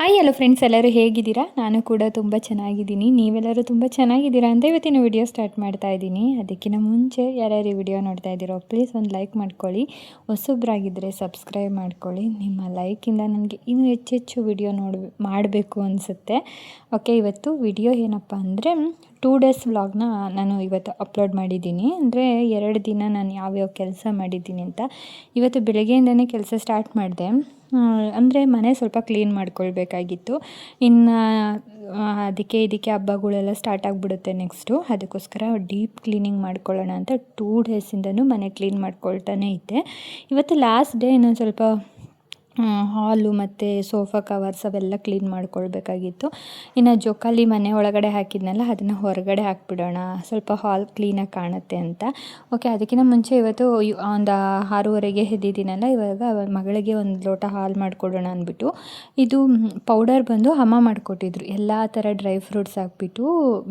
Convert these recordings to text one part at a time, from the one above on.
Hi hello friends ಎಲ್ಲರೂ ಹೇಗಿದ್ದೀರಾ? ನಾನು ಕೂಡ ತುಂಬ ಚೆನ್ನಾಗಿದ್ದೀನಿ. ನೀವೆಲ್ಲರೂ ತುಂಬ ಚೆನ್ನಾಗಿದ್ದೀರಾ ಅಂತ ಇವತ್ತಿನ ವಿಡಿಯೋ ಸ್ಟಾರ್ಟ್ ಮಾಡ್ತಾ ಇದ್ದೀನಿ. ಅದಕ್ಕಿಂತ ಮುಂಚೆ ಯಾರ್ಯಾರು ವಿಡಿಯೋ ನೋಡ್ತಾ ಇದ್ದೀರೋ ಪ್ಲೀಸ್ ಒಂದು ಲೈಕ್ ಮಾಡ್ಕೊಳ್ಳಿ. ಹೊಸಬ್ರಾಗಿದ್ದರೆ ಸಬ್ಸ್ಕ್ರೈಬ್ ಮಾಡ್ಕೊಳ್ಳಿ. ನಿಮ್ಮ ಲೈಕಿಂದ ನನಗೆ ಇನ್ನೂ ಹೆಚ್ಚೆಚ್ಚು ವಿಡಿಯೋ ನೋಡ್, ಮಾಡಬೇಕು ಅನಿಸುತ್ತೆ. ಓಕೆ ಇವತ್ತು ವಿಡಿಯೋ ಏನಪ್ಪ ಅಂದರೆ ಟೂ ಡೇಸ್ ವ್ಲಾಗ್ನ ನಾನು ಇವತ್ತು ಅಪ್ಲೋಡ್ ಮಾಡಿದ್ದೀನಿ. ಅಂದರೆ ಎರಡು ದಿನ ನಾನು ಯಾವ್ಯಾವ ಕೆಲಸ ಮಾಡಿದ್ದೀನಿ ಅಂತ ಇವತ್ತು ಬೆಳಗ್ಗೆಯಿಂದನೇ ಕೆಲಸ ಸ್ಟಾರ್ಟ್ ಮಾಡಿದೆ. ಅಂದರೆ ಮನೆ ಸ್ವಲ್ಪ ಕ್ಲೀನ್ ಮಾಡ್ಕೊಳ್ಬೇಕಾಗಿತ್ತು. ಇನ್ನು ಅದಕ್ಕೆ ಇದಕ್ಕೆ ಹಬ್ಬಗಳೆಲ್ಲ ಸ್ಟಾರ್ಟ್ ಆಗಿಬಿಡುತ್ತೆ ನೆಕ್ಸ್ಟು ಅದಕ್ಕೋಸ್ಕರ ಡೀಪ್ ಕ್ಲೀನಿಂಗ್ ಮಾಡ್ಕೊಳ್ಳೋಣ ಅಂತ ಟೂ ಡೇಸಿಂದನೂ ಮನೆ ಕ್ಲೀನ್ ಮಾಡ್ಕೊಳ್ತಾನೆ ಇದ್ದೆ. ಇವತ್ತು ಲಾಸ್ಟ್ ಡೇ ಇನ್ನೊಂದು ಸ್ವಲ್ಪ ಹಾಲು ಮತ್ತು ಸೋಫಾ ಕವರ್ಸ್ ಅವೆಲ್ಲ ಕ್ಲೀನ್ ಮಾಡ್ಕೊಳ್ಬೇಕಾಗಿತ್ತು. ಇನ್ನು ಜೋಕಾಲಿ ಮನೆ ಒಳಗಡೆ ಹಾಕಿದ್ನಲ್ಲ, ಅದನ್ನು ಹೊರಗಡೆ ಹಾಕಿಬಿಡೋಣ. ಸ್ವಲ್ಪ ಹಾಲ್ ಕ್ಲೀನಾಗಿ ಕಾಣುತ್ತೆ ಅಂತ. ಓಕೆ ಅದಕ್ಕಿಂತ ಮುಂಚೆ ಇವತ್ತು ಒಂದು ಆರೂವರೆಗೆ ಎದ್ದಿದ್ದೀನಲ್ಲ, ಇವಾಗ ಮಗಳಿಗೆ ಒಂದು ಲೋಟ ಹಾಲು ಮಾಡಿಕೊಡೋಣ ಅಂದ್ಬಿಟ್ಟು. ಇದು ಪೌಡರ್ ಬಂದು ಹಮ್ಮ ಮಾಡಿಕೊಟ್ಟಿದ್ರು. ಎಲ್ಲ ಥರ ಡ್ರೈ ಫ್ರೂಟ್ಸ್ ಹಾಕ್ಬಿಟ್ಟು,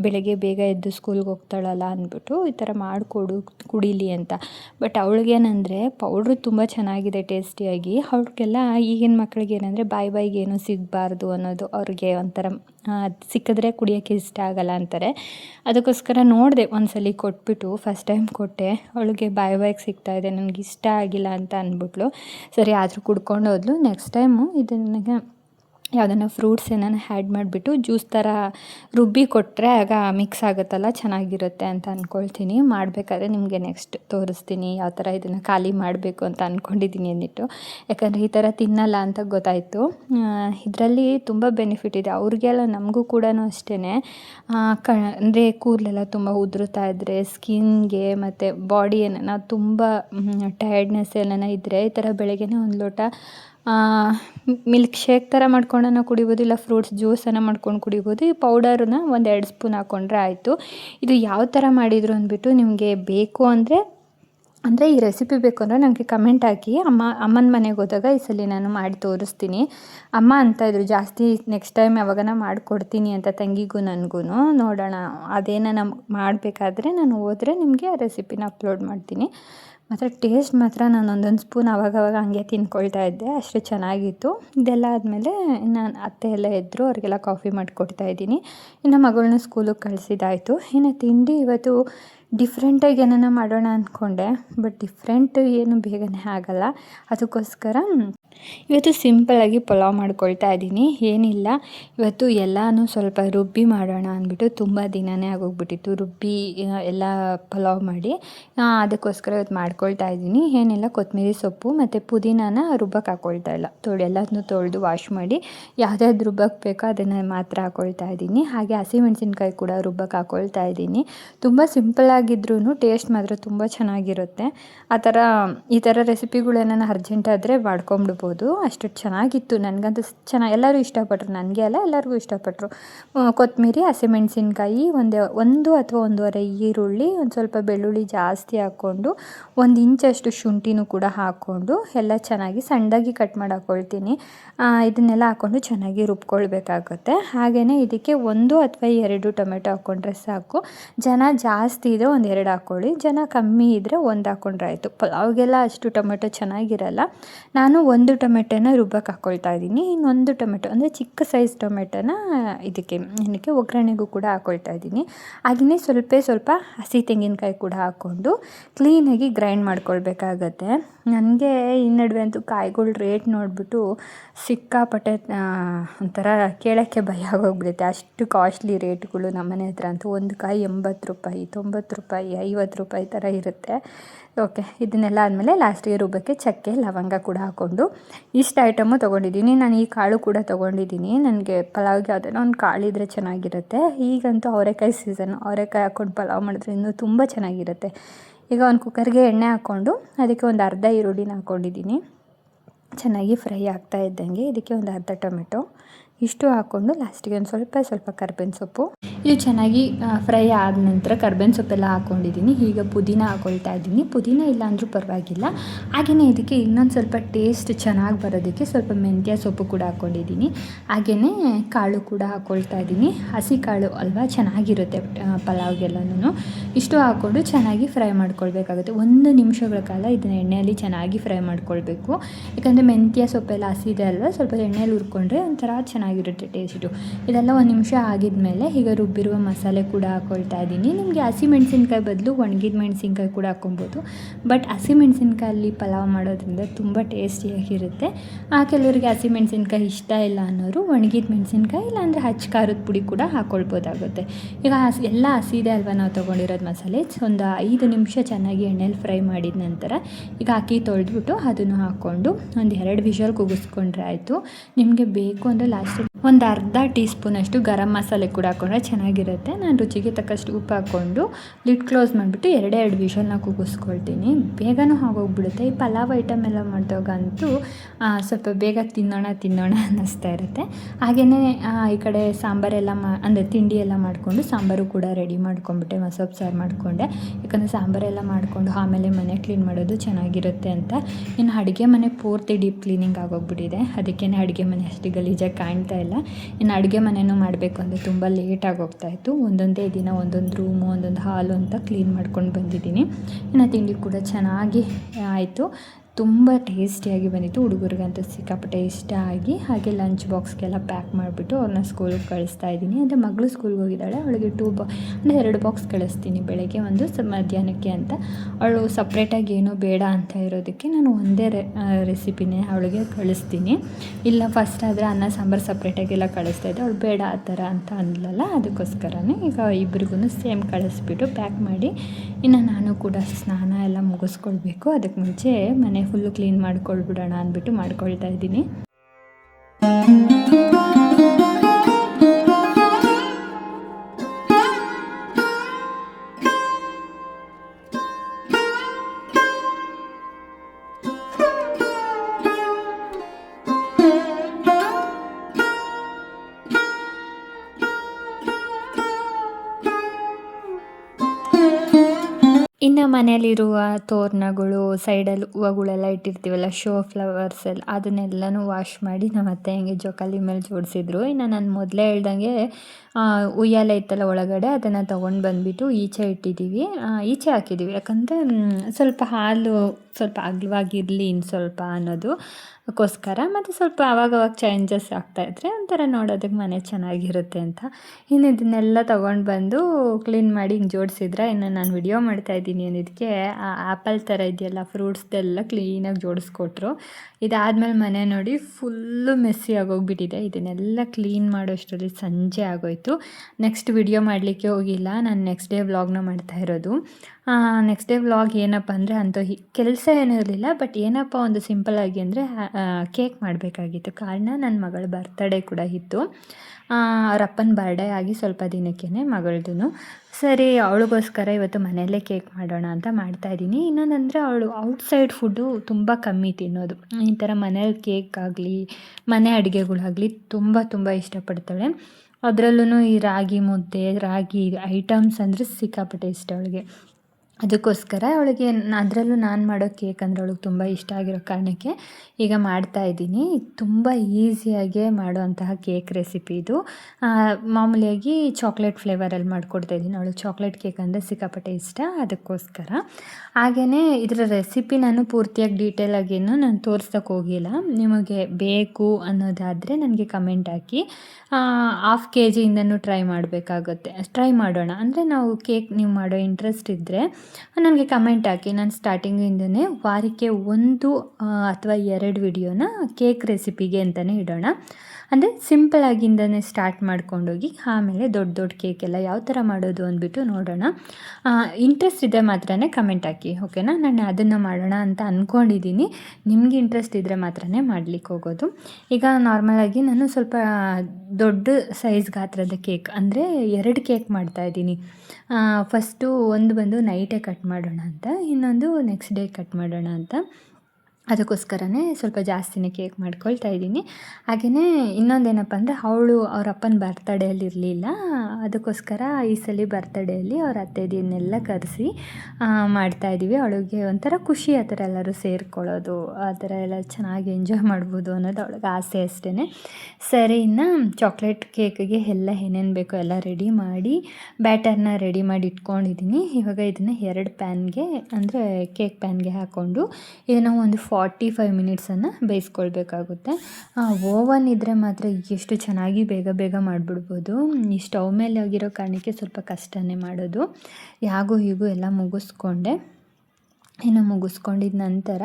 ಬೆಳಗ್ಗೆ ಬೇಗ ಎದ್ದು ಸ್ಕೂಲ್ಗೆ ಹೋಗ್ತಾಳಲ್ಲ ಅಂದ್ಬಿಟ್ಟು ಈ ಥರ ಮಾಡಿಕೊಡು, ಕುಡೀಲಿ ಅಂತ. ಬಟ್ ಅವಳಿಗೇನಂದರೆ ಪೌಡ್ರು ತುಂಬ ಚೆನ್ನಾಗಿದೆ ಟೇಸ್ಟಿಯಾಗಿ ಅವ್ರಿಗೆಲ್ಲ ಈಗಿನ ಮಕ್ಕಳಿಗೆ ಏನಂದರೆ ಬಾಯಿ ಬಾಯಿಗೆ ಏನೂ ಸಿಗಬಾರ್ದು ಅನ್ನೋದು ಅವ್ರಿಗೆ ಒಂಥರ ಸಿಕ್ಕಿದ್ರೆ ಕುಡಿಯೋಕ್ಕೆ ಇಷ್ಟ ಆಗಲ್ಲ ಅಂತಾರೆ. ಅದಕ್ಕೋಸ್ಕರ ನೋಡಿದೆ ಒಂದ್ಸಲ ಕೊಟ್ಬಿಟ್ಟು ಫಸ್ಟ್ ಟೈಮ್ ಕೊಟ್ಟೆ. ಅವಳಿಗೆ ಬಾಯಿ ಬಾಯಿಗೆ ಇದೆ, ನನಗೆ ಇಷ್ಟ ಆಗಿಲ್ಲ ಅಂತ ಅಂದ್ಬಿಟ್ಲು. ಸರಿ, ಆದರೂ ಕುಡ್ಕೊಂಡು ಹೋದ್ಲು. ನೆಕ್ಸ್ಟ್ ಟೈಮು ಇದನ್ನ ಯಾವುದನ್ನ ಫ್ರೂಟ್ಸ್ ಏನಾನ ಆ್ಯಡ್ ಮಾಡಿಬಿಟ್ಟು ಜ್ಯೂಸ್ ಥರ ರುಬ್ಬಿ ಕೊಟ್ಟರೆ ಆಗ ಮಿಕ್ಸ್ ಆಗುತ್ತಲ್ಲ, ಚೆನ್ನಾಗಿರುತ್ತೆ ಅಂತ ಅಂದ್ಕೊಳ್ತೀನಿ ಮಾಡಬೇಕಾದ್ರೆ ನಿಮಗೆ ನೆಕ್ಸ್ಟ್ ತೋರಿಸ್ತೀನಿ ಯಾವ ಥರ ಇದನ್ನು ಖಾಲಿ ಮಾಡಬೇಕು ಅಂತ ಅಂದ್ಕೊಂಡಿದ್ದೀನಿ ಅಂದ್ಬಿಟ್ಟು. ಯಾಕಂದರೆ ಈ ಥರ ತಿನ್ನಲ್ಲ ಅಂತ ಗೊತ್ತಾಯಿತು. ಇದರಲ್ಲಿ ತುಂಬ ಬೆನಿಫಿಟ್ ಇದೆ. ಅವ್ರಿಗೆಲ್ಲ ನಮಗೂ ಕೂಡ ಅಷ್ಟೇ ಕ, ಅಂದರೆ ಕೂದಲೆಲ್ಲ ತುಂಬ ಉದುರುತ್ತಾ ಇದ್ದರೆ ಸ್ಕಿನ್ಗೆ ಮತ್ತು ಬಾಡಿ ಏನಾನ ತುಂಬ ಟಯರ್ಡ್ನೆಸ್ ಏನಾನ ಇದ್ದರೆ ಈ ಥರ ಬೆಳಗ್ಗೆನೇ ಒಂದು ಲೋಟ ಮಿಲ್ಕ್ ಶೇಕ್ ಥರ ಮಾಡ್ಕೊಂಡನ್ನು ಕುಡಿಬೋದು, ಇಲ್ಲ ಫ್ರೂಟ್ಸ್ ಜ್ಯೂಸನ್ನು ಮಾಡ್ಕೊಂಡು ಕುಡಿಬೋದು, ಈ ಪೌಡರನ್ನ ಒಂದು ಎರಡು ಸ್ಪೂನ್ ಹಾಕ್ಕೊಂಡ್ರೆ ಆಯಿತು. ಇದು ಯಾವ ಥರ ಮಾಡಿದರು ಅಂದ್ಬಿಟ್ಟು ನಿಮಗೆ ಬೇಕು ಅಂದರೆ ಅಂದರೆ ಈ ರೆಸಿಪಿ ಬೇಕು ಅಂದರೆ ನನಗೆ ಕಮೆಂಟ್ ಹಾಕಿ. ಅಮ್ಮ, ಅಮ್ಮನ ಮನೆಗೆ ಹೋದಾಗ ಈ ಸಲ ನಾನು ಮಾಡಿ ತೋರಿಸ್ತೀನಿ. ಅಮ್ಮ ಅಂತ ಇದ್ರು, ಜಾಸ್ತಿ ನೆಕ್ಸ್ಟ್ ಟೈಮ್ ಯಾವಾಗನ ಮಾಡಿಕೊಡ್ತೀನಿ ಅಂತ ತಂಗಿಗೂ ನನಗೂ ನೋಡೋಣ ಅದೇನ ನಮ್ಗೆ ಮಾಡಬೇಕಾದ್ರೆ ನಾನು ಹೋದರೆ ನಿಮಗೆ ಆ ರೆಸಿಪಿನ ಅಪ್ಲೋಡ್ ಮಾಡ್ತೀನಿ. ಮಾತ್ರ ಟೇಸ್ಟ್ ಮಾತ್ರ ನಾನು ಒಂದೊಂದು ಸ್ಪೂನ್ ಅವಾಗವಾಗ ಹಂಗೆ ತಿನ್ಕೊಳ್ತಾ ಇದ್ದೆ. ಅಷ್ಟು ಚೆನ್ನಾಗಿತ್ತು. ಇದೆಲ್ಲ ಆದಮೇಲೆ ನಾನು ಅತ್ತೆ ಎಲ್ಲ ಇದ್ದರು ಅವ್ರಿಗೆಲ್ಲ ಕಾಫಿ ಮಾಡಿಕೊಡ್ತಾ ಇದ್ದೀನಿ. ಇನ್ನು ಮಗಳನ್ನ ಸ್ಕೂಲಿಗೆ ಕಳಿಸಿದಾಯಿತು. ಇನ್ನು ತಿಂಡಿ ಇವತ್ತು ಡಿಫ್ರೆಂಟಾಗಿ ಏನಾನ ಮಾಡೋಣ ಅಂದ್ಕೊಂಡೆ ಬಟ್ ಡಿಫ್ರೆಂಟ್ ಏನು ಬೇಗನೆ ಆಗಲ್ಲ. ಅದಕ್ಕೋಸ್ಕರ ಇವತ್ತು ಸಿಂಪಲಾಗಿ ಪಲಾವ್ ಮಾಡ್ಕೊಳ್ತಾ ಇದ್ದೀನಿ. ಏನಿಲ್ಲ, ಇವತ್ತು ಎಲ್ಲನೂ ಸ್ವಲ್ಪ ರುಬ್ಬಿ ಮಾಡೋಣ ಅಂದ್ಬಿಟ್ಟು ತುಂಬ ದಿನವೇ ಆಗೋಗ್ಬಿಟ್ಟಿತ್ತು. ರುಬ್ಬಿ ಎಲ್ಲ ಪಲಾವ್ ಮಾಡಿ ಅದಕ್ಕೋಸ್ಕರ ಇವತ್ತು ಮಾಡ್ಕೊಳ್ತಾ ಇದ್ದೀನಿ. ಏನಿಲ್ಲ ಕೊತ್ತಂಬರಿ ಸೊಪ್ಪು ಮತ್ತು ಪುದೀನಾನ ರುಬ್ಬಕ್ಕೆ ಹಾಕ್ಕೊಳ್ತಾ ಇಲ್ಲ. ತೊಳೆ ಎಲ್ಲದನ್ನೂ ತೊಳೆದು ವಾಶ್ ಮಾಡಿ, ಯಾವುದ್ಯಾವ್ದು ರುಬ್ಬಕ್ಕೆ ಬೇಕೋ ಅದನ್ನು ಮಾತ್ರ ಹಾಕ್ಕೊಳ್ತಾ ಇದ್ದೀನಿ. ಹಾಗೆ ಹಸಿಮೆಣಸಿನ್ಕಾಯಿ ಕೂಡ ರುಬ್ಬಕ್ಕೆ ಹಾಕ್ಕೊಳ್ತಾ ಇದ್ದೀನಿ. ತುಂಬ ಸಿಂಪಲಾಗಿದ್ರೂ ಟೇಸ್ಟ್ ಮಾತ್ರ ತುಂಬ ಚೆನ್ನಾಗಿರುತ್ತೆ. ಆ ಥರ, ಈ ಥರ ರೆಸಿಪಿಗಳೇನ ಅರ್ಜೆಂಟ್ ಆದರೆ ಮಾಡ್ಕೊಂಬಿಡ್ಬೋದು ಅಷ್ಟು ಚೆನ್ನಾಗಿತ್ತು. ನನಗಂತೂ ಚೆನ್ನಾಗಿ ಎಲ್ಲರೂ ಇಷ್ಟಪಟ್ಟರು ನನಗೆ ಅಲ್ಲ, ಎಲ್ಲರಿಗೂ ಇಷ್ಟಪಟ್ಟರು ಕೊತ್ತಂಬರಿ ಹಸಿಮೆಣಸಿನ್ಕಾಯಿ, ಒಂದು ಒಂದು ಅಥವಾ ಒಂದೂವರೆ ಈರುಳ್ಳಿ, ಒಂದು ಸ್ವಲ್ಪ ಬೆಳ್ಳುಳ್ಳಿ ಜಾಸ್ತಿ ಹಾಕ್ಕೊಂಡು, ಒಂದು ಇಂಚಷ್ಟು ಶುಂಠಿನೂ ಕೂಡ ಹಾಕ್ಕೊಂಡು, ಎಲ್ಲ ಚೆನ್ನಾಗಿ ಸಣ್ಣದಾಗಿ ಕಟ್ ಮಾಡಿ ಹಾಕ್ಕೊಳ್ತೀನಿ ಇದನ್ನೆಲ್ಲ ಹಾಕ್ಕೊಂಡು ಚೆನ್ನಾಗಿ ರುಬ್ಕೊಳ್ಬೇಕಾಗುತ್ತೆ. ಹಾಗೆಯೇ ಇದಕ್ಕೆ ಒಂದು ಅಥವಾ ಎರಡು ಟೊಮೆಟೊ ಹಾಕ್ಕೊಂಡ್ರೆ ಸಾಕು. ಜನ ಜಾಸ್ತಿ ಇದ್ದರೆ ಒಂದು ಎರಡು ಹಾಕ್ಕೊಳ್ಳಿ ಜನ ಕಮ್ಮಿ ಇದ್ದರೆ ಒಂದು ಹಾಕ್ಕೊಂಡ್ರೆ ಆಯಿತು ಪಲಾವ್ಗೆಲ್ಲ ಅಷ್ಟು ಟೊಮೆಟೊ ಚೆನ್ನಾಗಿರಲ್ಲ. ನಾನು ಒಂದು ಟೊಮೆಟೊನ ರುಬ್ಬಕ್ಕೆ ಹಾಕ್ಕೊಳ್ತಾ ಇದ್ದೀನಿ. ಇನ್ನೊಂದು ಟೊಮೆಟೊ, ಅಂದರೆ ಚಿಕ್ಕ ಸೈಜ್ ಟೊಮೆಟೊನ ಇದಕ್ಕೆ, ಏನಕ್ಕೆ ಒಗ್ಗರಣೆಗೂ ಕೂಡ ಹಾಕ್ಕೊಳ್ತಾ ಇದ್ದೀನಿ. ಹಾಗೆಯೇ ಸ್ವಲ್ಪ ಸ್ವಲ್ಪ ಹಸಿ ತೆಂಗಿನಕಾಯಿ ಕೂಡ ಹಾಕ್ಕೊಂಡು ಕ್ಲೀನಾಗಿ ಗ್ರೈಂಡ್ ಮಾಡ್ಕೊಳ್ಬೇಕಾಗತ್ತೆ. ನನಗೆ ಈ ನಡುವೆ ಅಂತೂ ಕಾಯಿಗಳ ರೇಟ್ ನೋಡಿಬಿಟ್ಟು ಸಿಕ್ಕಾಪಟ್ಟೆ ಒಂಥರ ಕೇಳೋಕ್ಕೆ ಭಯ ಆಗೋಗ್ಬಿಡುತ್ತೆ. ಅಷ್ಟು ಕಾಸ್ಟ್ಲಿ ರೇಟ್ಗಳು ನಮ್ಮನೆ ಹತ್ರ ಅಂತೂ ಒಂದು ಕಾಯಿ ಎಂಬತ್ತು ರೂಪಾಯಿ, ತೊಂಬತ್ತು ರೂಪಾಯಿ, ಐವತ್ತು ರೂಪಾಯಿ ಥರ ಇರುತ್ತೆ. ಓಕೆ ಇದನ್ನೆಲ್ಲ ಆದಮೇಲೆ ಲಾಸ್ಟಿಗೆ ರುಬ್ಬಕ್ಕೆ ಚಕ್ಕೆ, ಲವಂಗ ಕೂಡ ಹಾಕ್ಕೊಂಡು ಇಷ್ಟು ಐಟಮು ತೊಗೊಂಡಿದ್ದೀನಿ. ನಾನು ಈ ಕಾಳು ಕೂಡ ತೊಗೊಂಡಿದ್ದೀನಿ. ನನಗೆ ಪಲಾವ್ಗೆ ಯಾವುದೇನೋ ಒಂದು ಕಾಳಿದ್ರೆ ಚೆನ್ನಾಗಿರುತ್ತೆ. ಈಗಂತೂ ಅವರೆಕಾಯಿ ಸೀಸನ್ ಅವರೆಕಾಯಿ ಹಾಕ್ಕೊಂಡು ಪಲಾವ್ ಮಾಡಿದ್ರೆ ಇನ್ನೂ ತುಂಬ ಚೆನ್ನಾಗಿರುತ್ತೆ. ಈಗ ಒಂದು ಕುಕ್ಕರ್ಗೆ ಎಣ್ಣೆ ಹಾಕ್ಕೊಂಡು ಅದಕ್ಕೆ ಒಂದು ಅರ್ಧ ಈರುಳ್ಳಿನ ಹಾಕ್ಕೊಂಡಿದ್ದೀನಿ ಚೆನ್ನಾಗಿ ಫ್ರೈ ಆಗ್ತಾ ಇದ್ದಂಗೆ. ಇದಕ್ಕೆ ಒಂದು ಅರ್ಧ ಟೊಮೆಟೊ ಇಷ್ಟು ಹಾಕ್ಕೊಂಡು ಲಾಸ್ಟಿಗೆ ಒಂದು ಸ್ವಲ್ಪ ಸ್ವಲ್ಪ ಕರ್ಬೇವಿನ ಸೊಪ್ಪು. ಇದು ಚೆನ್ನಾಗಿ ಫ್ರೈ ಆದ ನಂತರ ಕರ್ಬೇವಿನ ಸೊಪ್ಪೆಲ್ಲ ಹಾಕ್ಕೊಂಡಿದ್ದೀನಿ ಈಗ ಪುದೀನ ಹಾಕೊಳ್ತಾ ಇದ್ದೀನಿ. ಪುದೀನ ಇಲ್ಲ ಅಂದರೂ ಪರವಾಗಿಲ್ಲ. ಹಾಗೆಯೇ ಇದಕ್ಕೆ ಇನ್ನೊಂದು ಸ್ವಲ್ಪ ಟೇಸ್ಟ್ ಚೆನ್ನಾಗಿ ಬರೋದಕ್ಕೆ ಸ್ವಲ್ಪ ಮೆಂತ್ಯ ಸೊಪ್ಪು ಕೂಡ ಹಾಕ್ಕೊಂಡಿದ್ದೀನಿ ಹಾಗೆಯೇ ಕಾಳು ಕೂಡ ಹಾಕ್ಕೊಳ್ತಾ ಇದ್ದೀನಿ. ಹಸಿ ಕಾಳು ಅಲ್ವಾ, ಚೆನ್ನಾಗಿರುತ್ತೆ ಪಲಾವ್ಗೆಲ್ಲನೂ ಇಷ್ಟು ಹಾಕ್ಕೊಂಡು ಚೆನ್ನಾಗಿ ಫ್ರೈ ಮಾಡ್ಕೊಳ್ಬೇಕಾಗುತ್ತೆ. ಒಂದು ನಿಮಿಷಗಳ ಕಾಲ ಇದನ್ನ ಎಣ್ಣೆಯಲ್ಲಿ ಚೆನ್ನಾಗಿ ಫ್ರೈ ಮಾಡ್ಕೊಳ್ಬೇಕು. ಯಾಕಂದರೆ ಮೆಂತ್ಯ ಸೊಪ್ಪೆಲ್ಲ ಹಸಿದೆ ಅಲ್ವಾ, ಸ್ವಲ್ಪ ಎಣ್ಣೆಯಲ್ಲಿ ಹುರ್ಕೊಂಡ್ರೆ ಒಂಥರ ಚೆನ್ನಾಗಿ ಚೆನ್ನಾಗಿರುತ್ತೆ ಟೇಸ್ಟು ಇದೆಲ್ಲ ಒಂದು ನಿಮಿಷ ಆಗಿದ್ಮೇಲೆ ಈಗ ರುಬ್ಬಿರುವ ಮಸಾಲೆ ಕೂಡ ಹಾಕ್ಕೊಳ್ತಾ ಇದ್ದೀನಿ ನಿಮಗೆ ಹಸಿಮೆಣ್ಸಿನ್ಕಾಯಿ ಬದಲು ಒಣಗಿದ ಮೆಣಸಿನ್ಕಾಯಿ ಕೂಡ ಹಾಕ್ಕೊಬೋದು ಬಟ್ ಹಸಿಮೆಣ್ಸಿನ್ಕಾಯಲ್ಲಿ ಪಲಾವ್ ಮಾಡೋದ್ರಿಂದ ತುಂಬ ಟೇಸ್ಟಿಯಾಗಿರುತ್ತೆ ಆ ಕೆಲವರಿಗೆ ಹಸಿಮೆಣ್ಸಿನ್ಕಾಯಿ ಇಷ್ಟ ಇಲ್ಲ ಅನ್ನೋರು ಒಣಗಿದ ಮೆಣಸಿನ್ಕಾಯಿ, ಇಲ್ಲಾಂದರೆ ಹಚ್ಚ ಖಾರದ ಪುಡಿ ಕೂಡ ಹಾಕ್ಕೊಳ್ಬೋದಾಗುತ್ತೆ ಈಗ ಹಸಿ, ಎಲ್ಲ ಹಸಿದೆ ಅಲ್ವಾ ನಾವು ತೊಗೊಂಡಿರೋದು ಮಸಾಲೆ? ಒಂದು ಐದು ನಿಮಿಷ ಚೆನ್ನಾಗಿ ಎಣ್ಣೆಲಿ ಫ್ರೈ ಮಾಡಿದ ನಂತರ ಈಗ ಅಕ್ಕಿ ತೊಳೆದ್ಬಿಟ್ಟು ಅದನ್ನು ಹಾಕ್ಕೊಂಡು ಒಂದು ಎರಡು ವಿಷಲ್ ಕೂಗಿಸ್ಕೊಂಡ್ರೆ ಆಯಿತು. ನಿಮಗೆ ಬೇಕು ಅಂದರೆ ಲಾಸ್ಟಲ್ಲಿ ಒಂದು ಅರ್ಧ ಟೀ ಸ್ಪೂನಷ್ಟು ಗರಂ ಮಸಾಲೆ ಕೂಡ ಹಾಕೊಂಡ್ರೆ ಚೆನ್ನಾಗಿರುತ್ತೆ. ನಾನು ರುಚಿಗೆ ತಕ್ಕಷ್ಟು ಉಪ್ಪು ಹಾಕ್ಕೊಂಡು ಲಿಡ್ ಕ್ಲೋಸ್ ಮಾಡಿಬಿಟ್ಟು ಎರಡೇ ಎರಡು ವಿಷಲ್ನ ಕೂಗಿಸ್ಕೊಳ್ತೀನಿ ಬೇಗನೂ ಆಗೋಗ್ಬಿಡುತ್ತೆ. ಈ ಪಲಾವ್ ಐಟಮ್ ಎಲ್ಲ ಮಾಡಿದಾಗಂತೂ ಸ್ವಲ್ಪ ಬೇಗ ತಿನ್ನೋಣ ತಿನ್ನೋಣ ಅನ್ನಿಸ್ತಾ ಇರುತ್ತೆ. ಹಾಗೆಯೇ ಈ ಕಡೆ ಸಾಂಬಾರೆಲ್ಲ ಮಾ, ಅಂದರೆ ತಿಂಡಿ ಎಲ್ಲ ಮಾಡಿಕೊಂಡು ಸಾಂಬಾರು ಕೂಡ ರೆಡಿ ಮಾಡ್ಕೊಂಡ್ಬಿಟ್ಟೆ ಮಸೊಪ್ಪು ಸಾರು ಮಾಡಿಕೊಂಡೆ. ಯಾಕಂದರೆ ಸಾಂಬಾರೆಲ್ಲ ಮಾಡಿಕೊಂಡು ಆಮೇಲೆ ಮನೆ ಕ್ಲೀನ್ ಮಾಡೋದು ಚೆನ್ನಾಗಿರುತ್ತೆ ಅಂತ. ಇನ್ನು ಅಡುಗೆ ಮನೆ ಪೂರ್ತಿ ಡೀಪ್ ಕ್ಲೀನಿಂಗ್ ಆಗೋಗ್ಬಿಟ್ಟಿದೆ. ಅದಕ್ಕೇ ಅಡುಗೆ ಮನೆ ಅಷ್ಟು ಗಲೀಜಾಗಿ ಕಾಣ್ತಾ ಇಲ್ಲ. ಇನ್ನು ಅಡುಗೆ ಮನೆಯೂ ಮಾಡಬೇಕು ಅಂದರೆ ತುಂಬ ಲೇಟಾಗಿ ಹೋಗ್ತಾಯಿತ್ತು ಒಂದೊಂದೇ ದಿನ ಒಂದೊಂದು ರೂಮು ಒಂದೊಂದು ಹಾಲು ಅಂತ ಕ್ಲೀನ್ ಮಾಡ್ಕೊಂಡು ಬಂದಿದ್ದೀನಿ. ಇನ್ನು ತಿಂಡಿ ಕೂಡ ಚೆನ್ನಾಗಿ ಆಯಿತು. ತುಂಬ ಟೇಸ್ಟಿಯಾಗಿ ಬಂದಿತ್ತು. ಹುಡುಗರಿಗಂತೂ ಸಿಕ್ಕಾಪಟ್ಟೆ ಇಷ್ಟ ಆಗಿ ಹಾಗೆ ಲಂಚ್ ಬಾಕ್ಸ್ಗೆಲ್ಲ ಪ್ಯಾಕ್ ಮಾಡಿಬಿಟ್ಟು ಅವ್ರನ್ನ ಸ್ಕೂಲಿಗೆ ಕಳಿಸ್ತಾ ಇದ್ದೀನಿ. ಅಂದರೆ ಮಗಳು ಸ್ಕೂಲ್ಗೆ ಹೋಗಿದ್ದಾಳೆ, ಅವಳಿಗೆ ಟೂ ಬಾ ಅಂದರೆ ಎರಡು ಬಾಕ್ಸ್ ಕಳಿಸ್ತೀನಿ ಬೆಳಗ್ಗೆ ಒಂದು, ಸ, ಮಧ್ಯಾಹ್ನಕ್ಕೆ ಅಂತ. ಅವಳು ಸಪ್ರೇಟಾಗಿ ಏನೂ ಬೇಡ ಅಂತ ಇರೋದಕ್ಕೆ ನಾನು ಒಂದೇ ರೆಸಿಪಿನೇ ಅವಳಿಗೆ ಕಳಿಸ್ತೀನಿ. ಇಲ್ಲ ಫಸ್ಟ್ ಆದರೆ ಅನ್ನ, ಸಾಂಬಾರು ಸಪ್ರೇಟಾಗೆಲ್ಲ ಕಳಿಸ್ತಾ ಇದ್ದೆ. ಅವಳು ಬೇಡ ಆ ಥರ ಅಂತ ಅಂದ್ಲಲ್ಲ, ಅದಕ್ಕೋಸ್ಕರನೇ ಈಗ ಇಬ್ರಿಗೂ ಸೇಮ್ ಕಳಿಸ್ಬಿಟ್ಟು ಪ್ಯಾಕ್ ಮಾಡಿ, ಇನ್ನು ನಾನು ಕೂಡ ಸ್ನಾನ ಎಲ್ಲ ಮುಗಿಸ್ಕೊಳ್ಬೇಕು. ಅದಕ್ಕೆ ಮುಂಚೆ ಮನೆ ಫುಲ್ಲು ಕ್ಲೀನ್ ಮಾಡ್ಕೊಳ್ಬಿಡೋಣ ಅಂದ್ಬಿಟ್ಟು ಮಾಡ್ಕೊಳ್ತಾ ಇದ್ದೀನಿ. ಇನ್ನು ಮನೆಯಲ್ಲಿರುವ ತೋರಣಗಳು ಸೈಡಲ್ಲಿ ಹೂವುಗಳೆಲ್ಲ ಇಟ್ಟಿರ್ತೀವಲ್ಲ ಶೋ ಫ್ಲವರ್ಸ್ ಎಲ್ಲ, ಅದನ್ನೆಲ್ಲನೂ ವಾಶ್ ಮಾಡಿ ನಮ್ಮ ಅತ್ತೆ ಹಂಗೆ ಜೋಕಾಲಿ ಮೇಲೆ ಜೋಡಿಸಿದ್ರು. ಇನ್ನು ನಾನು ಮೊದಲೇ ಹೇಳ್ದಂಗೆ ಉಯ್ಯಾಲೆ ಇತ್ತಲ್ಲ ಒಳಗಡೆ, ಅದನ್ನು ತೊಗೊಂಡು ಬಂದುಬಿಟ್ಟು ಈಚೆ ಇಟ್ಟಿದ್ದೀವಿ ಈಚೆ ಹಾಕಿದ್ದೀವಿ ಯಾಕಂದರೆ ಸ್ವಲ್ಪ ಹಾಲು ಸ್ವಲ್ಪ ಅಗಲವಾಗಿರಲಿ ಇನ್ನು ಸ್ವಲ್ಪ ಅನ್ನೋದು ಗೋಸ್ಕರ ಮತ್ತು ಸ್ವಲ್ಪ ಆವಾಗವಾಗ ಚೇಂಜಸ್ ಆಗ್ತಾಯಿದ್ರೆ ಒಂಥರ ನೋಡೋದಕ್ಕೆ ಮನೆ ಚೆನ್ನಾಗಿರುತ್ತೆ ಅಂತ. ಇನ್ನು ಇದನ್ನೆಲ್ಲ ತೊಗೊಂಡು ಬಂದು ಕ್ಲೀನ್ ಮಾಡಿ ಹಿಂಗೆ ಜೋಡಿಸಿದ್ರೆ ಇನ್ನು ನಾನು ವಿಡಿಯೋ ಮಾಡ್ತಾಯಿದ್ದೀನಿ ಅನ್ನೋದಕ್ಕೆ, ಆ ಆ್ಯಪಲ್ ಥರ ಇದೆಯಲ್ಲ ಫ್ರೂಟ್ಸ್ದೆಲ್ಲ ಕ್ಲೀನಾಗಿ ಜೋಡಿಸ್ಕೊಟ್ರು. ಇದಾದಮೇಲೆ ಮನೆ ನೋಡಿ ಫುಲ್ಲು ಮೆಸ್ಸಿ ಆಗೋಗ್ಬಿಟ್ಟಿದೆ ಇದನ್ನೆಲ್ಲ ಕ್ಲೀನ್ ಮಾಡೋಷ್ಟರಲ್ಲಿ ಸಂಜೆ ಆಗೋಯ್ತು. ನೆಕ್ಸ್ಟ್ ವಿಡಿಯೋ ಮಾಡಲಿಕ್ಕೆ ಹೋಗಿಲ್ಲ. ನಾನು ನೆಕ್ಸ್ಟ್ ಡೇ ವ್ಲಾಗ್ನ ಮಾಡ್ತಾ ಇರೋದು. ನೆಕ್ಸ್ಟ್ ಡೇ ವ್ಲಾಗ್ ಏನಪ್ಪ ಅಂದರೆ ಅಂಥ ಕೆಲಸ ಏನೂ ಇರಲಿಲ್ಲ ಬಟ್ ಏನಪ್ಪ ಒಂದು ಸಿಂಪಲ್ಲಾಗಿ ಅಂದರೆ ಕೇಕ್ ಮಾಡಬೇಕಾಗಿತ್ತು. ಕಾರಣ ನನ್ನ ಮಗಳ ಬರ್ತಡೇ ಕೂಡ ಇತ್ತು. ಅವ್ರ ಅಪ್ಪನ ಬರ್ಡೇ ಆಗಿ ಸ್ವಲ್ಪ ದಿನಕ್ಕೇ ಮಗಳದೂ ಸರಿ, ಅವಳಿಗೋಸ್ಕರ ಇವತ್ತು ಮನೆಯಲ್ಲೇ ಕೇಕ್ ಮಾಡೋಣ ಅಂತ ಮಾಡ್ತಾಯಿದ್ದೀನಿ ಇನ್ನೊಂದಂದರೆ ಅವಳು ಔಟ್ಸೈಡ್ ಫುಡ್ಡು ತುಂಬ ಕಮ್ಮಿ ತಿನ್ನೋದು. ಈ ಥರ ಮನೇಲಿ ಕೇಕ್ ಆಗಲಿ, ಮನೆ ಅಡುಗೆಗಳಾಗಲಿ ತುಂಬ ತುಂಬ ಇಷ್ಟಪಡ್ತಾಳೆ. ಅದರಲ್ಲೂ ಈ ರಾಗಿ ಮುದ್ದೆ ರಾಗಿ ಐಟಮ್ಸ್ ಅಂದರೆ ಸಿಕ್ಕಾಪಟ್ಟೆ ಇಷ್ಟ ಅವಳಿಗೆ. ಅದಕ್ಕೋಸ್ಕರ ಅವಳಿಗೆ ಅದರಲ್ಲೂ ನಾನು ಮಾಡೋ ಕೇಕ್ ಅಂದರೆ ಅವಳಿಗೆ ತುಂಬ ಇಷ್ಟ ಆಗಿರೋ ಕಾರಣಕ್ಕೆ ಈಗ ಮಾಡ್ತಾ ಇದ್ದೀನಿ. ತುಂಬ ಈಸಿಯಾಗೆ ಮಾಡುವಂತಹ ಕೇಕ್ ರೆಸಿಪಿ ಇದು. ಮಾಮೂಲಿಯಾಗಿ ಚಾಕ್ಲೇಟ್ ಫ್ಲೇವರಲ್ಲಿ ಮಾಡಿಕೊಡ್ತಾ ಇದ್ದೀನಿ. ಅವಳಿಗೆ ಚಾಕ್ಲೇಟ್ ಕೇಕ್ ಅಂದರೆ ಸಿಕ್ಕಾಪಟ್ಟೆ ಇಷ್ಟ, ಅದಕ್ಕೋಸ್ಕರ. ಹಾಗೆಯೇ ಇದರ ರೆಸಿಪಿ ನಾನು ಪೂರ್ತಿಯಾಗಿ ಡೀಟೇಲಾಗೇನು ನಾನು ತೋರ್ಸೋಕ್ಕೆ ಹೋಗಿಲ್ಲ. ನಿಮಗೆ ಬೇಕು ಅನ್ನೋದಾದರೆ ನನಗೆ ಕಮೆಂಟ್ ಹಾಕಿ. ಹಾಫ್ ಕೆ ಜಿಯಿಂದನೂ ಟ್ರೈ ಮಾಡಬೇಕಾಗುತ್ತೆ. ಟ್ರೈ ಮಾಡೋಣ. ಅಂದರೆ ನಾವು ಕೇಕ್, ನೀವು ಮಾಡೋ ಇಂಟ್ರೆಸ್ಟ್ ಇದ್ದರೆ ನನಗೆ ಕಮೆಂಟ್ ಹಾಕಿ. ನಾನು ಸ್ಟಾರ್ಟಿಂಗಿಂದನೇ ವಾರಕ್ಕೆ ಒಂದು ಅಥವಾ ಎರಡು ವಿಡಿಯೋನ ಕೇಕ್ ರೆಸಿಪಿಗೆ ಅಂತಲೇ ಇಡೋಣ. ಅಂದರೆ ಸಿಂಪಲಾಗಿಂದನೇ ಸ್ಟಾರ್ಟ್ ಮಾಡ್ಕೊಂಡೋಗಿ ಆಮೇಲೆ ದೊಡ್ಡ ದೊಡ್ಡ ಕೇಕ್ ಎಲ್ಲ ಯಾವ ಥರ ಮಾಡೋದು ಅಂದ್ಬಿಟ್ಟು ನೋಡೋಣ. ಇಂಟ್ರೆಸ್ಟ್ ಇದ್ದರೆ ಮಾತ್ರ ಕಮೆಂಟ್ ಹಾಕಿ ಓಕೆನಾ ನಾನು ಅದನ್ನು ಮಾಡೋಣ ಅಂತ ಅಂದ್ಕೊಂಡಿದ್ದೀನಿ ನಿಮಗೆ ಇಂಟ್ರೆಸ್ಟ್ ಇದ್ದರೆ ಮಾತ್ರ ಮಾಡ್ಲಿಕ್ಕೆ ಹೋಗೋದು. ಈಗ ನಾರ್ಮಲಾಗಿ ನಾನು ಸ್ವಲ್ಪ ದೊಡ್ಡ ಸೈಜ್ ಗಾತ್ರದ ಕೇಕ್ ಅಂದರೆ ಎರಡು ಕೇಕ್ ಮಾಡ್ತಾಯಿದ್ದೀನಿ ಫಸ್ಟು ಒಂದು ಬಂದು ನೈಟೇ ಕಟ್ ಮಾಡೋಣ ಅಂತ, ಇನ್ನೊಂದು ನೆಕ್ಸ್ಟ್ ಡೇ ಕಟ್ ಮಾಡೋಣ ಅಂತ. ಅದಕ್ಕೋಸ್ಕರನೇ ಸ್ವಲ್ಪ ಜಾಸ್ತಿನೇ ಕೇಕ್ ಮಾಡ್ಕೊಳ್ತಾ ಇದ್ದೀನಿ. ಹಾಗೆಯೇ ಇನ್ನೊಂದೇನಪ್ಪ ಅಂದರೆ ಅವಳು ಅವ್ರ ಅಪ್ಪನ ಬರ್ತಡೇಯಲ್ಲಿ ಇರಲಿಲ್ಲ. ಅದಕ್ಕೋಸ್ಕರ ಈ ಸಲ ಬರ್ತಡೇಯಲ್ಲಿ ಅವ್ರ ಅತ್ತೆದಿನ್ನೆಲ್ಲ ಕರೆಸಿ ಮಾಡ್ತಾಯಿದ್ದೀವಿ ಅವಳಿಗೆ ಒಂಥರ ಖುಷಿ ಆ ಥರ ಎಲ್ಲರೂ ಸೇರ್ಕೊಳ್ಳೋದು, ಆ ಥರ ಎಲ್ಲ ಚೆನ್ನಾಗಿ ಎಂಜಾಯ್ ಮಾಡ್ಬೋದು ಅನ್ನೋದು ಅವಳಿಗೆ ಆಸೆ ಅಷ್ಟೇ ಸರಿ, ಇನ್ನು ಚಾಕ್ಲೇಟ್ ಕೇಕ್ಗೆ ಎಲ್ಲ ಏನೇನು ಬೇಕೋ ಎಲ್ಲ ರೆಡಿ ಮಾಡಿ ಬ್ಯಾಟರ್ನ ರೆಡಿ ಮಾಡಿ ಇಟ್ಕೊಂಡಿದ್ದೀನಿ. ಇವಾಗ ಇದನ್ನು ಎರಡು ಪ್ಯಾನ್ಗೆ ಅಂದರೆ ಕೇಕ್ ಪ್ಯಾನ್ಗೆ ಹಾಕ್ಕೊಂಡು ಏನೋ ಒಂದು ಫಾ ಫಾರ್ಟಿ ಫೈವ್ ಮಿನಿಟ್ಸನ್ನು ಬೇಯಿಸ್ಕೊಳ್ಬೇಕಾಗುತ್ತೆ. ಓವನ್ ಇದ್ದರೆ ಮಾತ್ರ ಎಷ್ಟು ಚೆನ್ನಾಗಿ ಬೇಗ ಬೇಗ ಮಾಡಿಬಿಡ್ಬೋದು. ಈ ಸ್ಟವ್ ಮೇಲೆ ಆಗಿರೋ ಕಾರಣಕ್ಕೆ ಸ್ವಲ್ಪ ಕಷ್ಟನೇ ಮಾಡೋದು. ಯಾಗೋ ಹೀಗೂ ಎಲ್ಲ ಮುಗಿಸ್ಕೊಂಡೆ. ಇನ್ನು ಮುಗಿಸ್ಕೊಂಡಿದ ನಂತರ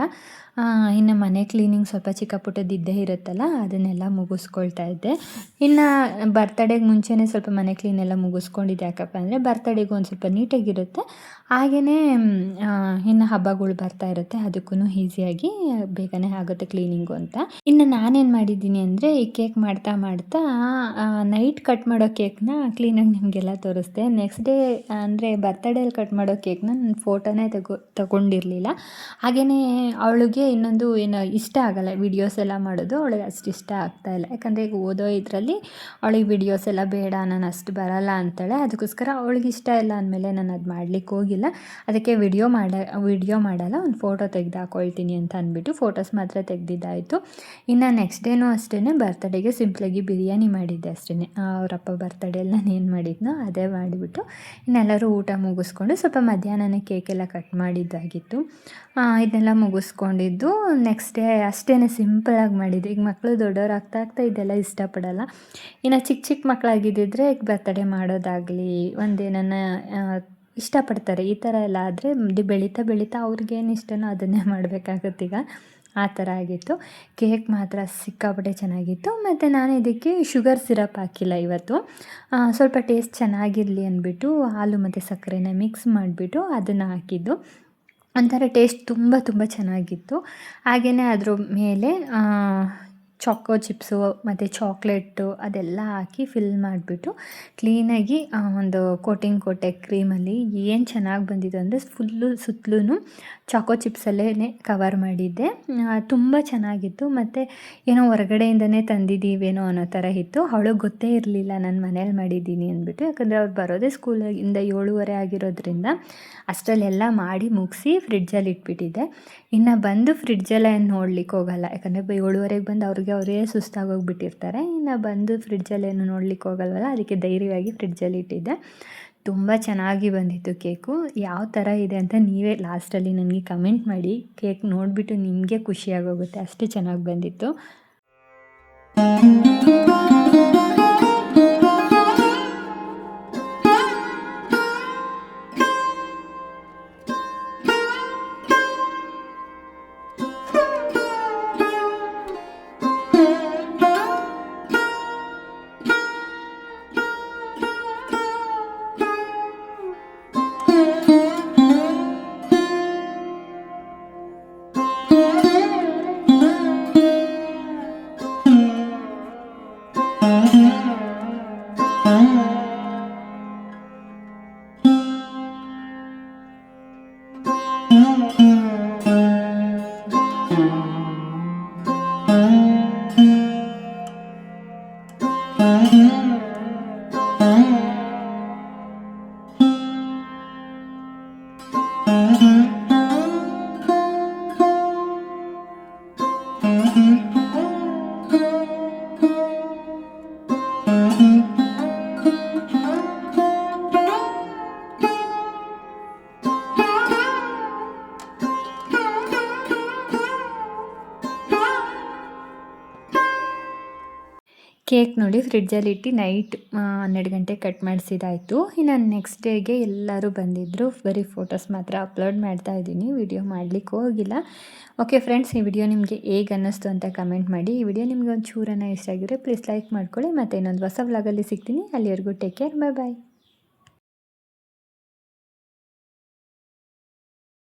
ಇನ್ನು ಮನೆ ಕ್ಲೀನಿಂಗ್ ಸ್ವಲ್ಪ ಚಿಕ್ಕ ಪುಟ್ಟದ್ದು ಇರುತ್ತಲ್ಲ, ಅದನ್ನೆಲ್ಲ ಮುಗಿಸ್ಕೊಳ್ತಾ ಇದ್ದೆ. ಇನ್ನು ಬರ್ತಡೇಗೆ ಮುಂಚೆನೇ ಸ್ವಲ್ಪ ಮನೆ ಕ್ಲೀನ್ ಎಲ್ಲ ಮುಗಿಸ್ಕೊಂಡಿದ್ದೆ ಯಾಕಪ್ಪ ಅಂದರೆ ಬರ್ತಡೇಗೂ ಒಂದು ಸ್ವಲ್ಪ ನೀಟಾಗಿರುತ್ತೆ. ಹಾಗೆಯೇ ಇನ್ನು ಹಬ್ಬಗಳು ಬರ್ತಾ ಇರುತ್ತೆ ಅದಕ್ಕೂ ಈಸಿಯಾಗಿ ಬೇಗನೆ ಆಗುತ್ತೆ ಕ್ಲೀನಿಂಗು ಅಂತ. ಇನ್ನು ನಾನೇನು ಮಾಡಿದ್ದೀನಿ ಅಂದರೆ, ಈ ಕೇಕ್ ಮಾಡ್ತಾ ಮಾಡ್ತಾ ನೈಟ್ ಕಟ್ ಮಾಡೋ ಕೇಕ್ನ ಕ್ಲೀನಾಗಿ ನಿಮಗೆಲ್ಲ ತೋರಿಸ್ದೆ. ನೆಕ್ಸ್ಟ್ ಡೇ ಅಂದರೆ ಬರ್ತಡೇಲಿ ಕಟ್ ಮಾಡೋ ಕೇಕ್ನ ನಾನು ಫೋಟೋನೇ ತಗೊ ತಗೊಂಡಿರಲಿಲ್ಲ ಹಾಗೆಯೇ ಅವಳಿಗೆ ಇನ್ನೊಂದು ಏನು ಇಷ್ಟ ಆಗಲ್ಲ ವಿಡಿಯೋಸ್ ಎಲ್ಲ ಮಾಡೋದು ಅವಳಿಗೆ ಅಷ್ಟು ಇಷ್ಟ ಆಗ್ತಾಯಿಲ್ಲ ಯಾಕಂದರೆ ಈಗ ಓದೋ ಇದರಲ್ಲಿ ಅವಳಿಗೆ ವಿಡಿಯೋಸ್ ಎಲ್ಲ ಬೇಡ, ನಾನು ಅಷ್ಟು ಬರಲ್ಲ ಅಂತಾಳೆ ಅದಕ್ಕೋಸ್ಕರ ಅವಳಿಗೆ ಇಷ್ಟ ಇಲ್ಲ ಅಂದಮೇಲೆ ನಾನು ಅದು ಮಾಡ್ಲಿಕ್ಕೆ ಹೋಗಿಲ್ಲ. ಅದಕ್ಕೆ ವಿಡಿಯೋ ಮಾಡ ವಿಡಿಯೋ ಮಾಡಲ್ಲ, ಒಂದು ಫೋಟೋ ತೆಗೆದು ಹಾಕೊಳ್ತೀನಿ ಅಂತ ಅಂದ್ಬಿಟ್ಟು ಫೋಟೋಸ್ ಮಾತ್ರ ತೆಗೆದಿದ್ದಾಯಿತು. ಇನ್ನು ನೆಕ್ಸ್ಟ್ ಡೇನೂ ಅಷ್ಟೇ ಬರ್ತಡೇಗೆ ಸಿಂಪ್ಲಾಗಿ ಬಿರಿಯಾನಿ ಮಾಡಿದ್ದೆ ಅಷ್ಟೇ ಅವರಪ್ಪ ಬರ್ತಡೇಲಿ ನಾನು ಏನು ಮಾಡಿದ್ನೋ ಅದೇ ಮಾಡಿಬಿಟ್ಟು ಇನ್ನೆಲ್ಲರೂ ಊಟ ಮುಗಿಸ್ಕೊಂಡು ಸ್ವಲ್ಪ ಮಧ್ಯಾಹ್ನನೇ ಕೇಕೆಲ್ಲ ಕಟ್ ಮಾಡಿದ್ದಾಗಿತ್ತು. ಇದನ್ನೆಲ್ಲ ಮುಗಿಸ್ಕೊಂಡಿದ್ದು. ನೆಕ್ಸ್ಟ್ ಡೇ ಅಷ್ಟೇ ಸಿಂಪಲಾಗಿ ಮಾಡಿದ್ದು. ಈಗ ಮಕ್ಕಳು ದೊಡ್ಡವ್ರು ಆಗ್ತಾ ಆಗ್ತಾ ಇದೆಲ್ಲ ಇಷ್ಟಪಡಲ್ಲ. ಇನ್ನು ಚಿಕ್ಕ ಚಿಕ್ಕ ಮಕ್ಕಳಾಗಿದ್ದಿದ್ರೆ ಈಗ ಬರ್ತಡೇ ಮಾಡೋದಾಗಲಿ ಒಂದೇನನ್ನ ಇಷ್ಟಪಡ್ತಾರೆ. ಈ ಥರ ಎಲ್ಲ ಆದರೆ ಬೆಳೀತಾ ಬೆಳೀತಾ ಅವ್ರಿಗೇನು ಇಷ್ಟನೋ ಅದನ್ನೇ ಮಾಡಬೇಕಾಗುತ್ತೆ ಈಗ. ಆ ಥರ ಆಗಿತ್ತು. ಕೇಕ್ ಮಾತ್ರ ಸಿಕ್ಕಾಪಟ್ಟೆ ಚೆನ್ನಾಗಿತ್ತು. ಮತ್ತು ನಾನು ಇದಕ್ಕೆ ಶುಗರ್ ಸಿರಪ್ ಹಾಕಿಲ್ಲ ಇವತ್ತು. ಸ್ವಲ್ಪ ಟೇಸ್ಟ್ ಚೆನ್ನಾಗಿರಲಿ ಅಂದ್ಬಿಟ್ಟು ಹಾಲು ಮತ್ತು ಸಕ್ಕರೆನ ಮಿಕ್ಸ್ ಮಾಡಿಬಿಟ್ಟು ಅದನ್ನು ಹಾಕಿದ್ದು. ಒಂಥರ ಟೇಸ್ಟ್ ತುಂಬ ತುಂಬ ಚೆನ್ನಾಗಿತ್ತು. ಹಾಗೆಯೇ ಅದ್ರ ಮೇಲೆ ಚಾಕೋ ಚಿಪ್ಸು, ಮತ್ತು ಚಾಕ್ಲೇಟು ಅದೆಲ್ಲ ಹಾಕಿ ಫಿಲ್ ಮಾಡಿಬಿಟ್ಟು ಕ್ಲೀನಾಗಿ ಒಂದು ಕೋಟಿಂಗ್ ಕೊಟ್ಟೆ ಕ್ರೀಮಲ್ಲಿ ಏನು ಚೆನ್ನಾಗಿ ಬಂದಿದೆ ಅಂದರೆ ಫುಲ್ಲು ಸುತ್ತಲೂ ಚಾಕೋ ಚಿಪ್ಸಲ್ಲೇ ಕವರ್ ಮಾಡಿದ್ದೆ. ತುಂಬ ಚೆನ್ನಾಗಿತ್ತು. ಮತ್ತು ಏನೋ ಹೊರಗಡೆಯಿಂದನೇ ತಂದಿದ್ದೀವೇನೋ ಅನ್ನೋ ಥರ ಇತ್ತು. ಅವಳು ಗೊತ್ತೇ ಇರಲಿಲ್ಲ, ನಾನು ಮನೇಲಿ ಮಾಡಿದ್ದೀನಿ ಅಂದ್ಬಿಟ್ಟು. ಯಾಕಂದರೆ ಅವ್ರು ಬರೋದೇ ಸ್ಕೂಲಿಂದ ಏಳುವರೆ ಆಗಿರೋದ್ರಿಂದ ಅಷ್ಟರಲ್ಲೆಲ್ಲ ಮಾಡಿ ಮುಗಿಸಿ ಫ್ರಿಡ್ಜಲ್ಲಿ ಇಟ್ಬಿಟ್ಟಿದ್ದೆ. ಇನ್ನು ಬಂದು ಫ್ರಿಡ್ಜಲ್ಲ ಏನು ನೋಡ್ಲಿಕ್ಕೆ ಹೋಗಲ್ಲ. ಯಾಕಂದರೆ ಏಳುವರೆಗೆ ಬಂದು ಅವ್ರಿಗೆ ಅವರೇ ಸುಸ್ತಾಗೋಗ್ಬಿಟ್ಟಿರ್ತಾರೆ. ಇನ್ನು ಬಂದು ಫ್ರಿಡ್ಜಲ್ಲಿ ಏನು ನೋಡ್ಲಿಕ್ಕೆ ಹೋಗಲ್ವಲ್ಲ, ಅದಕ್ಕೆ ಧೈರ್ಯವಾಗಿ ಫ್ರಿಡ್ಜಲ್ಲಿ ಇಟ್ಟಿದ್ದೆ. ತುಂಬ ಚೆನ್ನಾಗಿ ಬಂದಿತ್ತು ಕೇಕು. ಯಾವ ಥರ ಇದೆ ಅಂತ ನೀವೇ ಲಾಸ್ಟಲ್ಲಿ ನನಗೆ ಕಮೆಂಟ್ ಮಾಡಿ. ಕೇಕ್ ನೋಡಿಬಿಟ್ಟು ನಿಮಗೆ ಖುಷಿಯಾಗೋಗುತ್ತೆ. ಅಷ್ಟು ಚೆನ್ನಾಗಿ ಬಂದಿತ್ತು. Mm-hmm. ಕೇಕ್ ನೋಡಿ ಫ್ರಿಡ್ಜಲ್ಲಿ ಇಟ್ಟು ನೈಟ್ ಹನ್ನೆರಡು ಗಂಟೆ ಕಟ್ ಮಾಡಿಸಿದಾಯಿತು. ಇನ್ನು ನೆಕ್ಸ್ಟ್ ಡೇಗೆ ಎಲ್ಲರೂ ಬಂದಿದ್ದರು ಬರೀ ಫೋಟೋಸ್ ಮಾತ್ರ ಅಪ್ಲೋಡ್ ಮಾಡ್ತಾ ಇದ್ದೀನಿ. ವಿಡಿಯೋ ಮಾಡಲಿಕ್ಕೆ ಹೋಗಿಲ್ಲ. ಓಕೆ ಫ್ರೆಂಡ್ಸ್ ಈ ವಿಡಿಯೋ ನಿಮಗೆ ಹೇಗೆ ಅನ್ನಿಸ್ತು ಅಂತ ಕಮೆಂಟ್ ಮಾಡಿ. ಈ ವಿಡಿಯೋ ನಿಮಗೆ ಒಂದು ಚೂರನ್ನು ಇಷ್ಟ ಆಗಿದ್ರೆ ಪ್ಲೀಸ್ ಲೈಕ್ ಮಾಡ್ಕೊಳ್ಳಿ. ಮತ್ತು ಇನ್ನೊಂದು ಹೊಸ ವ್ಲಾಗಲ್ಲಿ ಸಿಗ್ತೀನಿ. ಅಲ್ಲಿವರೆಗೂ ಟೇಕ್ ಕೇರ್ ಬಾಯ್ ಬಾಯ್